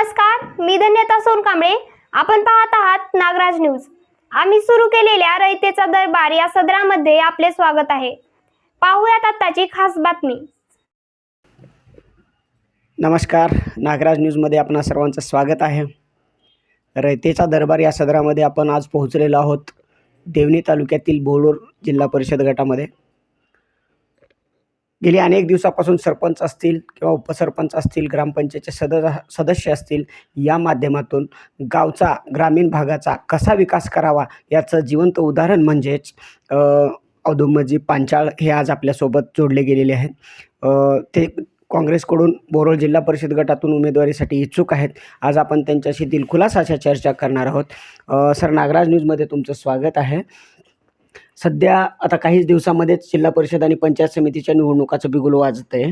नमस्कार मी धन्यता सोनकांबळे. आपण पाहत आहात नागराज न्यूज. आम्ही सुरू केलेल्या रयतेचा दरबार या सदरामध्ये आपले स्वागत आहे. पाहूयात आत्ताची खास बातमी. नमस्कार नागराज न्यूजमध्ये आपणा सर्वांचं स्वागत आहे. रयतेचा दरबार या सदरामध्ये आपण आज पोहोचलेलो आहोत देवणी तालुक्यातील बोलूर जिल्हा परिषद गटामध्ये. गेली अनेक दिवसापासून सरपंच असतील किंवा उपसरपंच असतील ग्रामपंचायतचे सद सदस्य असतील या माध्यमातून गावचा ग्रामीण भागाचा कसा विकास करावा याचं जिवंत उदाहरण म्हणजेच औदुंबजी पांचाळ हे आज आपल्यासोबत जोडले गेलेले आहेत. ते काँग्रेसकडून बोरोळ जिल्हा परिषद गटातून उमेदवारीसाठी इच्छुक आहेत. आज आपण त्यांच्याशी दिलखुलास अशा चर्चा करणार आहोत. सर नागराज न्यूजमध्ये तुमचं स्वागत आहे. सध्या आता काहीच दिवसामध्येच जिल्हा परिषद आणि पंचायत समितीच्या निवडणुकाचं बिगुल वाजत आहे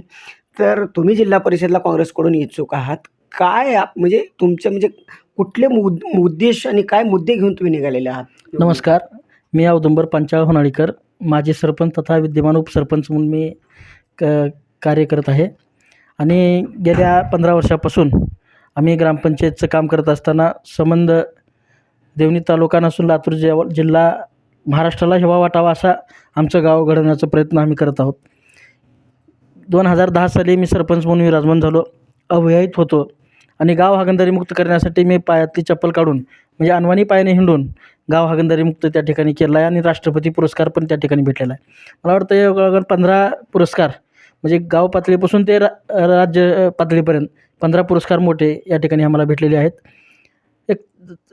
तर तुम्ही जिल्हा परिषदला काँग्रेसकडून इच्छुक आहात. काय आप- म्हणजे तुमचे म्हणजे कुठले मुद उद्देश आणि काय मुद्दे घेऊन तुम्ही निघालेले आहात? नमस्कार. मी औदुंबर पंचाळ होनाळीकर माझे सरपंच तथा विद्यमान उपसरपंच म्हणून मी क कार्य करत आहे. आणि गेल्या पंधरा वर्षापासून आम्ही ग्रामपंचायतचं काम करत असताना संबंध देवणी तालुका नसून लातूर जिल्हा महाराष्ट्राला हेवा वाटावा असा आमचं गाव घडवण्याचा प्रयत्न आम्ही करत आहोत. दोन हजार दहा साली मी सरपंच म्हणून विराजमान झालो. अविवाहित होतो. आणि गाव हागंदारीमुक्त करण्यासाठी मी पायातली चप्पल काढून म्हणजे अनवाणी पायाने हिंडून गाव हागंदारीमुक्त त्या ठिकाणी केला आहे आणि राष्ट्रपती पुरस्कार पण त्या ठिकाणी भेटलेला आहे. मला वाटतं योगायोगानं पंधरा पुरस्कार म्हणजे गाव पातळीपासून ते रा राज्य पातळीपर्यंत पंधरा पुरस्कार मोठे या ठिकाणी आम्हाला भेटलेले आहेत.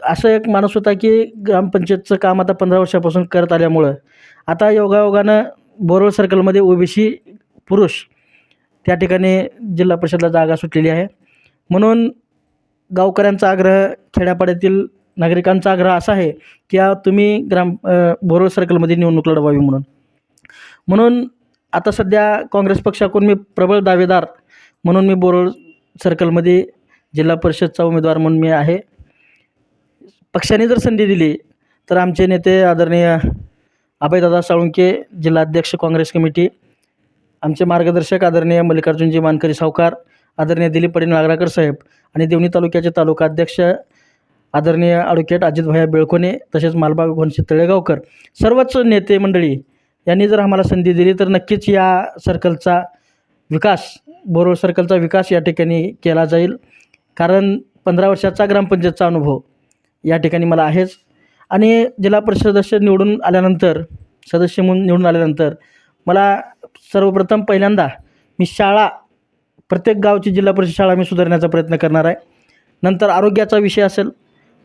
असं एक माणूस होता की ग्रामपंचायतचं काम आता पंधरा वर्षापासून करत आल्यामुळं. आता योगायोगानं बोरवळ सर्कलमध्ये ओबीसी पुरुष त्या ठिकाणी जिल्हा परिषदला जागा सुटलेली आहे. म्हणून गावकऱ्यांचा आग्रह खेड्यापाड्यातील नागरिकांचा आग्रह असा आहे की तुम्ही ग्राम बोरवळ सर्कलमध्ये निवडणूक लढवावी म्हणून. म्हणून आता सध्या काँग्रेस पक्षाकडून मी प्रबळ दावेदार म्हणून मी बोरवळ सर्कलमध्ये जिल्हा परिषदचा उमेदवार म्हणून मी आहे. पक्षाने जर संधी दिली तर आमचे नेते आदरणीय अभयदादा साळुंके जिल्हाध्यक्ष काँग्रेस कमिटी आमचे मार्गदर्शक आदरणीय मल्लिकार्जुनजी मानकरी सावकार आदरणीय दिलीप पाटील नागराकर साहेब आणि देवणी तालुक्याचे तालुका अध्यक्ष आदरणीय ॲडव्होकेट अजितभाया बेळकोने तसेच मालबाग घोणशी तळेगावकर सर्वच नेते मंडळी यांनी जर आम्हाला संधी दिली तर नक्कीच या सर्कलचा विकास बोरोळ सर्कलचा विकास या ठिकाणी केला जाईल. कारण पंधरा वर्षाचा ग्रामपंचायतचा अनुभव या ठिकाणी मला आहेच. आणि जिल्हा परिषद सदस्य निवडून आल्यानंतर सदस्य म्हणून निवडून आल्यानंतर मला सर्वप्रथम पहिल्यांदा मी शाळा प्रत्येक गावची जिल्हा परिषद शाळा मी सुधारण्याचा प्रयत्न करणार आहे. नंतर आरोग्याचा विषय असेल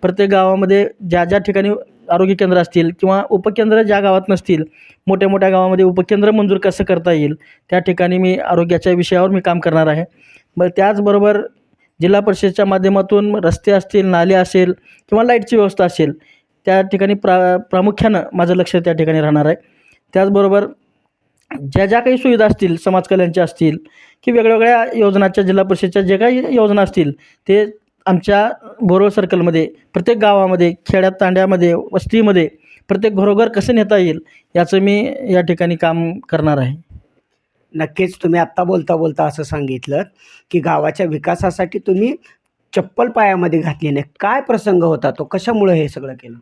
प्रत्येक गावामध्ये ज्या ज्या ठिकाणी आरोग्य केंद्र असतील किंवा उपकेंद्र ज्या गावात नसतील मोठ्या मोठ्या गावामध्ये उपकेंद्र मंजूर कसं करता येईल त्या ठिकाणी मी आरोग्याच्या विषयावर मी काम करणार आहे. मग त्याचबरोबर जिल्हा परिषदेच्या माध्यमातून रस्ते असतील नाले असेल किंवा लाईटची व्यवस्था असेल त्या ठिकाणी प्रा प्रामुख्यानं माझं लक्ष त्या ठिकाणी राहणार आहे. त्याचबरोबर ज्या ज्या काही सुविधा असतील समाज कल्याणच्या असतील की वेगवेगळ्या योजनाच्या जिल्हा परिषदच्या जे काही योजना असतील ते आमच्या बोरवळ सर्कलमध्ये प्रत्येक गावामध्ये खेड्यात तांड्यामध्ये वस्तीमध्ये प्रत्येक घरोघर कसं नेता येईल याचं मी या ठिकाणी काम करणार आहे. नक्कीच तुम्ही आत्ता बोलता बोलता असं सांगितलं की गावाच्या विकासासाठी तुम्ही चप्पल पायामध्ये घातली नाही काय प्रसंग होता तो? कशामुळे हे सगळं केलं?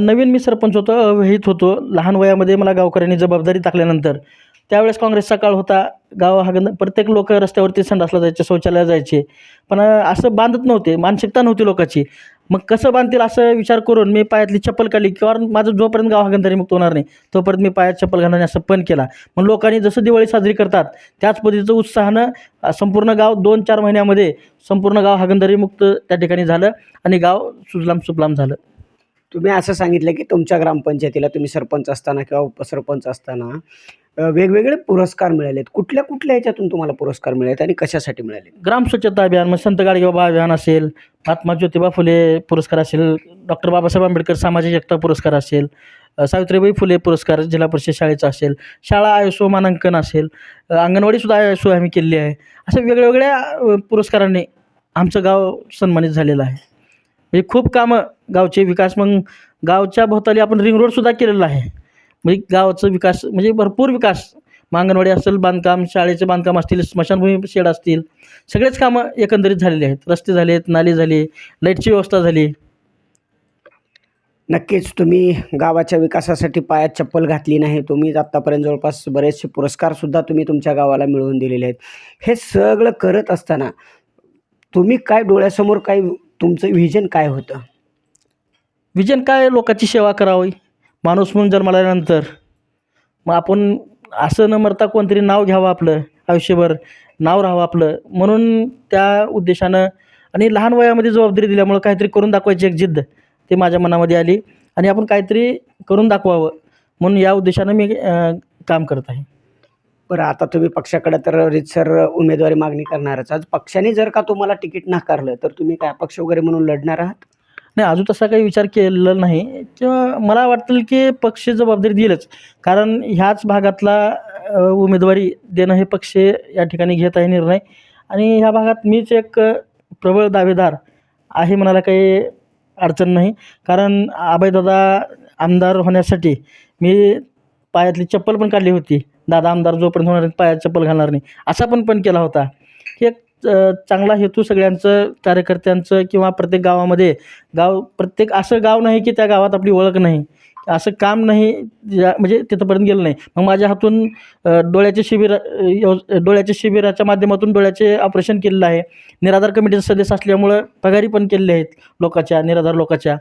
नवीन मी सरपंच होतो अविहित होतो. लहान वयामध्ये मला गावकऱ्यांनी जबाबदारी टाकल्यानंतर त्यावेळेस काँग्रेसचा काळ होता. गाव हा गंध प्रत्येक लोक रस्त्यावरती संडासला जायचे शौचालयाला जायचे. पण असं बांधत नव्हते मानसिकता नव्हती लोकांची. मग कसं बांधतील असं विचार करून मी पायातली चप्पल काढली किंवा माझं जोपर्यंत गाव हागंदारी मुक्त होणार नाही. तोपर्यंत मी पायात चप्पल घालण्याने असं पण केला. मग लोकांनी जसं दिवाळी साजरी करतात त्याच पद्धतीचं उत्साहानं संपूर्ण गाव दोन चार महिन्यामध्ये संपूर्ण गाव हागंदारी मुक्त त्या ठिकाणी झालं आणि गाव सुजलाम सुफलाम झालं. तुम्ही असं सांगितलं की तुमच्या ग्रामपंचायतीला तुम्ही सरपंच असताना किंवा उपसरपंच असताना वेगवेगळे पुरस्कार मिळालेत. कुठल्या कुठल्या याच्यातून तुम्हाला पुरस्कार मिळालेत आणि कशासाठी मिळाले ग्राम स्वच्छता अभियान मग संत गाडगेबाबा अभियान असेल महात्मा ज्योतिबा फुले पुरस्कार असेल डॉक्टर बाबासाहेब आंबेडकर सामाजिक एकता पुरस्कार असेल सावित्रीबाई फुले पुरस्कार जिल्हा परिषद शाळेचा असेल शाळा आयसो मानांकन असेल अंगणवाडीसुद्धा आयसो आम्ही केलेली आहे. अशा वेगळ्या वेगळ्या पुरस्कारांनी आमचं गाव सन्मानित झालेलं आहे. म्हणजे खूप कामं गावचे विकास मग गावच्या भोवताली आपण रिंग रोडसुद्धा केलेला आहे. म्हणजे गावाचं विकास म्हणजे भरपूर विकास. मांगणवाडी असेल बांधकाम शाळेचे बांधकाम असतील स्मशानभूमी शेड असतील सगळेच कामं एकंदरीत झालेली आहेत. रस्ते झाले आहेत नाले झाले लाईटची व्यवस्था झाली. नक्कीच तुम्ही गावाच्या विकासासाठी पायात चप्पल घातली नाही. तुम्ही आत्तापर्यंत जवळपास बरेचसे पुरस्कारसुद्धा तुम्ही तुमच्या गावाला मिळवून दिलेले आहेत. हे सगळं करत असताना तुम्ही काय डोळ्यासमोर काही तुमचं व्हिजन काय होतं? विजन काय? लोकांची सेवा करावी. माणूस म्हणून जन्मल्यानंतर. आल्यानंतर मग आपण असं न मरता कोणतरी नाव घ्यावं आपलं. आयुष्यभर नाव राहावं आपलं. म्हणून त्या उद्देशानं आणि लहान वयामध्ये जबाबदारी दिल्यामुळं काहीतरी करून दाखवायची एक जिद्द ते माझ्या मनामध्ये आली. आणि आपण काहीतरी करून दाखवावं. म्हणून या उद्देशानं मी काम करत आहे. बरं आता तुम्ही पक्षाकडे तर रितसर उमेदवारी मागणी करणारच. आज पक्षाने जर का तुम्हाला तिकीट नाकारलं तर तुम्ही काय अपक्ष वगैरे म्हणून लढणार आहात? नाही अजून तसा काही विचार केलेला नाही. किंवा मला वाटतं की पक्ष जबाबदारी देईलच कारण ह्याच भागातला उमेदवारी देणं हे पक्ष या ठिकाणी घेत आहे निर्णय. आणि ह्या भागात मीच एक प्रबळ दावेदार आहे म्हणायला काही अडचण नाही. कारण अभयदादा आमदार होण्यासाठी मी पायातली चप्पल पण काढली होती. दादा आमदार जोपर्यंत होणार नाही, पायात चप्पल घालणार नाही. असा पण पण केला होता. हे एक चांगला हेतू सगळ्यांचं कार्यकर्त्यांचं किंवा प्रत्येक गावामध्ये. गाव प्रत्येक असं गाव नाही की त्या गावात आपली ओळख नाही. असं काम नाही म्हणजे तिथंपर्यंत गेलं नाही. मग माझ्या हातून डोळ्याचे शिबिर डोळ्याच्या शिबिराच्या माध्यमातून डोळ्याचे ऑपरेशन केलेलं आहे. निराधार कमिटीचे सदस्य असल्यामुळं पगारी पण केलेले आहेत लोकाच्या निराधार लोकांच्या.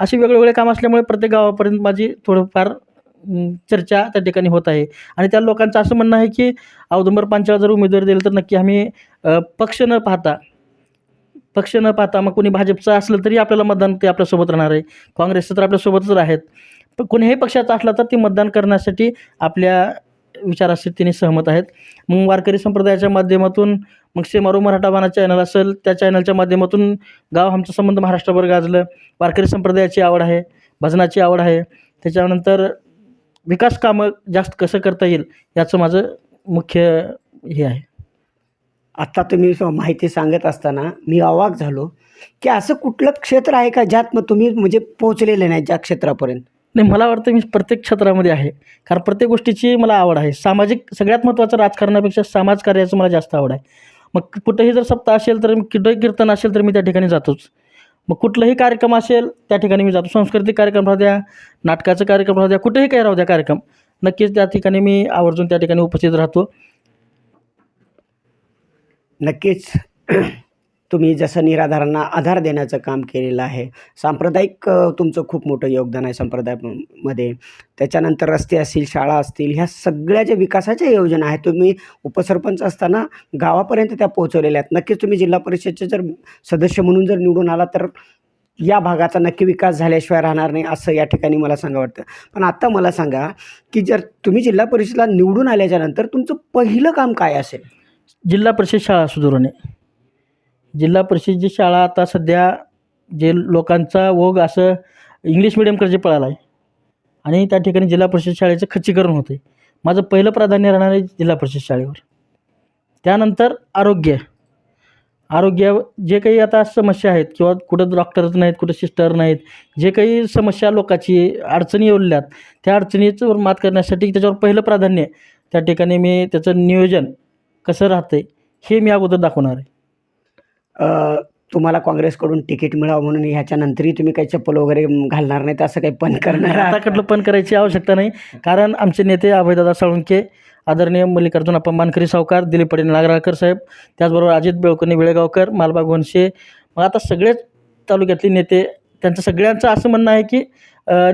असे वेगवेगळे काम असल्यामुळे प्रत्येक गावापर्यंत माझी थोडंफार चर्चा त्या ठिकाणी होत आहे. आणि त्या लोकांचं असं म्हणणं आहे की औदुंबर पांचाळ जर उमेदवारी दिली तर नक्की आम्ही पक्ष न पाहता पक्ष न पाहता मग कोणी भाजपचं असलं तरी आपल्याला मतदान ते आपल्यासोबत राहणार आहे. काँग्रेसचं तर आपल्यासोबतच आहेत पण कोणीही पक्षाचा असला तर ते मतदान करण्यासाठी आपल्या विचाराशी सहमत आहेत. मग वारकरी संप्रदायाच्या माध्यमातून मग सेमारू मराठा बाणा चॅनल असेल त्या चॅनलच्या माध्यमातून गाव आमचा संबंध महाराष्ट्रावर गाजलं. वारकरी संप्रदायाची आवड आहे भजनाची आवड आहे. त्याच्यानंतर विकास कामं जास्त कसं करता येईल याचं माझं मुख्य हे आहे. आत्ता तुम्ही माहिती सांगत असताना मी अवाक झालो की असं कुठलं क्षेत्र आहे का ज्यात मग तुम्ही म्हणजे पोहोचलेले नाही ज्या क्षेत्रापर्यंत? नाही मला वाटतं मी प्रत्येक क्षेत्रामध्ये आहे. कारण प्रत्येक गोष्टीची मला आवड आहे. सामाजिक सगळ्यात महत्त्वाचं राजकारणापेक्षा समाजकार्याचं मला जास्त आवड आहे. मग कुठंही जर सप्ताह असेल तर कुठंही कीर्तन असेल तर मी त्या ठिकाणी जातोच. मग कुठलाही कार्यक्रम असेल त्या ठिकाणी मी जातो. सांस्कृतिक कार्यक्रम राहू द्या नाटकाचा कार्यक्रम राहू द्या कुठेही काही राहू द्या कार्यक्रम. नक्कीच त्या ठिकाणी मी आवर्जून त्या ठिकाणी उपस्थित राहतो. नक्कीच. तुम्ही जसं निराधारांना आधार देण्याचं काम केलेलं आहे सांप्रदायिक तुमचं खूप मोठं योगदान आहे संप्रदायामध्ये. त्याच्यानंतर रस्ते असतील शाळा असतील ह्या सगळ्या ज्या विकासाच्या योजना आहेत तुम्ही उपसरपंच असताना गावापर्यंत त्या पोहोचवलेल्या आहेत. नक्कीच तुम्ही जिल्हा परिषदचे जर सदस्य म्हणून जर निवडून आला तर या भागाचा नक्की विकास झाल्याशिवाय राहणार नाही असं या ठिकाणी मला सांगा वाटतं. पण आत्ता मला सांगा की जर तुम्ही जिल्हा परिषदला निवडून आल्याच्यानंतर तुमचं पहिलं काम काय असेल? जिल्हा परिषद शाळा सुधारणे. जिल्हा परिषदची शाळा आता सध्या जे लोकांचा ओघ असं इंग्लिश मिडियमकडे पळाला आहे आणि त्या ठिकाणी जिल्हा परिषद शाळेचं खच्चीकरण होतं आहे माझं पहिलं प्राधान्य राहणार आहे जिल्हा परिषद शाळेवर. त्यानंतर आरोग्य. आरोग्य जे काही आता समस्या आहेत किंवा कुठं डॉक्टरच नाहीत कुठं सिस्टर नाहीत जे काही समस्या लोकांची अडचणी येवल्यात त्या अडचणीवर मात करण्यासाठी त्याच्यावर पहिलं प्राधान्य त्या ठिकाणी मी त्याचं नियोजन कसं राहतंय हे मी अगोदर दाखवणार आहे. तुम्हाला काँग्रेसकडून तिकीट मिळावं म्हणून ह्याच्यानंतरही तुम्ही काही चप्पल वगैरे आता नाही तर असं काही पण करणार आहात? आता कुठलं पण करायची आवश्यकता नाही. कारण आमचे नेते अभयदादा साळुंके आदरणीय मल्लिकार्जुन अप्पा मानकरी सावकार दिलीप पटेल नागराळकर साहेब त्याचबरोबर अजित बेळकुनी वेळेगावकर मालबाग वनशे मग आता सगळेच तालुक्यातले नेते त्यांचं सगळ्यांचं असं म्हणणं आहे की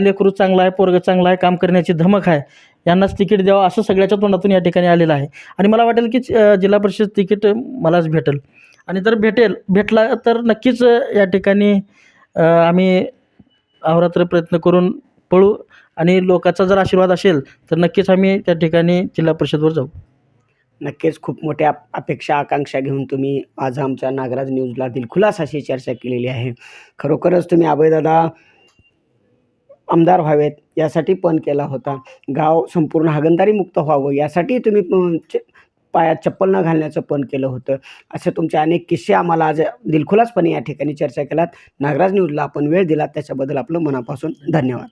लेकरू चांगला आहे पोरगं चांगलं आहे काम करण्याची धमक आहे. यांनाच तिकीट द्यावं असं सगळ्याच्या तोंडातून या ठिकाणी आलेलं आहे. आणि मला वाटेल की जिल्हा परिषद तिकीट मलाच भेटेल. आणि जर भेटेल भेटला तर नक्कीच या ठिकाणी आम्ही अहोरात्र प्रयत्न करून पळू आणि लोकांचा जर आशीर्वाद असेल तर नक्कीच आम्ही त्या ठिकाणी जिल्हा परिषदवर जाऊ. नक्कीच खूप मोठ्या अपेक्षा आकांक्षा घेऊन तुम्ही आज आमच्या नागराज न्यूजला दिलखुलास अशी चर्चा केलेली आहे. खरोखरच तुम्ही अभयदादा आमदार व्हावेत यासाठी पण केला होता. गाव संपूर्ण हागणदारी मुक्त व्हावं यासाठी तुम्ही पायात चप्पल न घालण्याचं पण केलं होतं. असे तुमचे अनेक किस्से आम्हाला आज दिलखुलासपणे या ठिकाणी चर्चा केलात. नागराज न्यूजला आपण वेळ दिलात त्याच्याबद्दल आपलं मनापासून धन्यवाद.